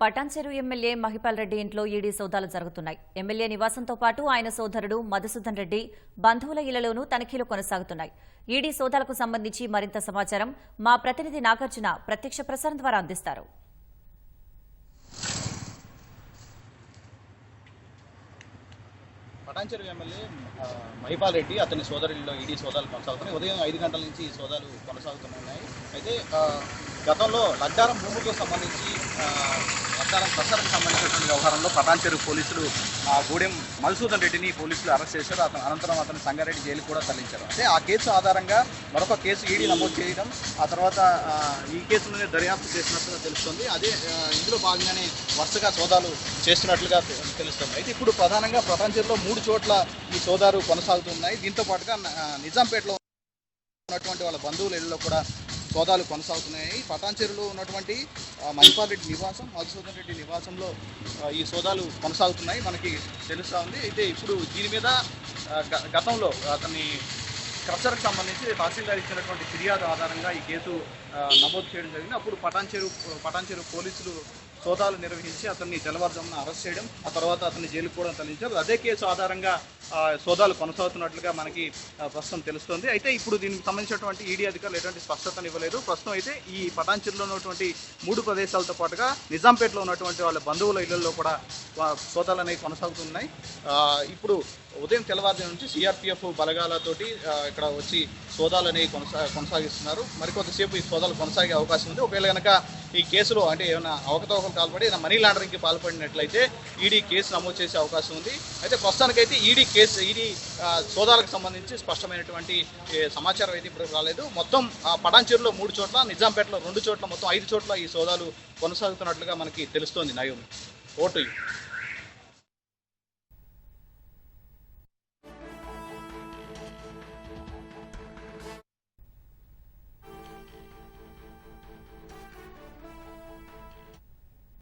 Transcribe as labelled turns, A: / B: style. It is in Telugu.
A: పటాన్చెరు ఎమ్మెల్యే మహిపాల్ రెడ్డి ఇంట్లో ఈడీ సోదాలు జరుగుతున్నాయి. ఎమ్మెల్యే నివాసంతో పాటు ఆయన సోదరుడు మధుసూదన్ రెడ్డి బంధువుల ఇళ్ళలోనూ తనిఖీలు కొనసాగుతున్నాయి. ఈడీ సోదాలకు సంబంధించి మరింత సమాచారం మా ప్రతినిధి నాగార్జున ప్రత్యక్ష ప్రసారం ద్వారా అందిస్తారు.
B: పటాన్చెరు ఎమ్మెల్యే మహిపాల్ రెడ్డి అతని సోదరుల్లో ఈడీ సోదాలు కొనసాగుతున్నాయి. ఉదయం ఐదు గంటల నుంచి ఈ సోదాలు కొనసాగుతున్నాయి అయితే గతంలో లడ్డారం భూములకు సంబంధించి ఆ, ప్రసారం సంబంధించినటువంటి వ్యవహారంలో పటాన్చెరు పోలీసులు ఆ, గూడెం మధుసూదన్ రెడ్డిని పోలీసులు అరెస్ట్ చేశారు. అతను అనంతరం అతను సంగారెడ్డి జైలు కూడా తరలించారు. అంటే ఆ కేసు ఆధారంగా మరొక కేసు ఈడీ నమోదు చేయడం ఆ తర్వాత ఈ ఈ కేసులోనే దర్యాప్తు చేసినట్టుగా తెలుస్తుంది. అదే ఇందులో భాగంగానే వరుసగా సోదాలు చేస్తున్నట్లుగా తెలుస్తుంది. అయితే ఇప్పుడు ప్రధానంగా ప్రపంచంలో మూడు చోట్ల ఈ సోదాలు కొనసాగుతున్నాయి. దీంతో పాటుగా నిజాంపేటలో ఉన్నటువంటి వాళ్ళ బంధువుల ఇళ్ళలో కూడా సోదాలు కొనసాగుతున్నాయి. పటాన్చెరులో ఉన్నటువంటి మహిపాల్ రెడ్డి నివాసం మధుసూదన్ రెడ్డి నివాసంలో ఈ సోదాలు కొనసాగుతున్నాయి. మనకి తెలుస్తూ ఉంది. అయితే ఇప్పుడు దీని మీద గ- గతంలో అతన్ని క్రషర్కి సంబంధించి తహసీల్దార్ ఇచ్చినటువంటి ఫిర్యాదు ఆధారంగా ఈ కేసు నమోదు చేయడం జరిగింది. అప్పుడు పటాన్చెరు పటాన్చెరు పోలీసులు సోదాలు నిర్వహించి అతన్ని తెల్లవారుజామున అరెస్ట్ చేయడం ఆ తర్వాత అతన్ని జైలుకు కూడా తరలించారు అదే కేసు ఆధారంగా సోదాలు కొనసాగుతున్నట్లుగా మనకి ప్రస్తుతం తెలుస్తుంది. అయితే ఇప్పుడు దీనికి సంబంధించినటువంటి ఈడీ అధికారులు ఎటువంటి స్పష్టతను ఇవ్వలేదు. ప్రస్తుతం అయితే ఈ పటాన్చిర్లో ఉన్నటువంటి మూడు ప్రదేశాలతో పాటుగా నిజాంపేటలో ఉన్నటువంటి వాళ్ళ బంధువుల ఇళ్ళలో కూడా సోదాలు అనేవి కొనసాగుతున్నాయి. ఇప్పుడు ఉదయం తెల్లవారుజాము నుంచి సిఆర్పిఎఫ్ బలగాలతోటి ఇక్కడ వచ్చి సోదాలు అనేవి కొనసా కొనసాగిస్తున్నారు. మరికొంతసేపు ఈ సోదాలు కొనసాగే అవకాశం ఉంది. ఒకవేళ కనుక ఈ కేసులో అంటే ఏమైనా అవకతవకలు పాల్పడి ఏదైనా మనీ లాండరింగ్కి పాల్పడినట్లయితే ఈడీ కేసు నమోదు చేసే అవకాశం ఉంది. అయితే ప్రస్తుతానికైతే ఈడీ కేసు ఈడీ సోదాలకు సంబంధించి స్పష్టమైనటువంటి సమాచారం అయితే ఇప్పుడు రాలేదు. మొత్తం ఆ, మూడు చోట్ల నిజాంపేటలో రెండు చోట్ల మొత్తం ఐదు చోట్ల ఈ సోదాలు కొనసాగుతున్నట్లుగా మనకి తెలుస్తోంది నయం ఓటు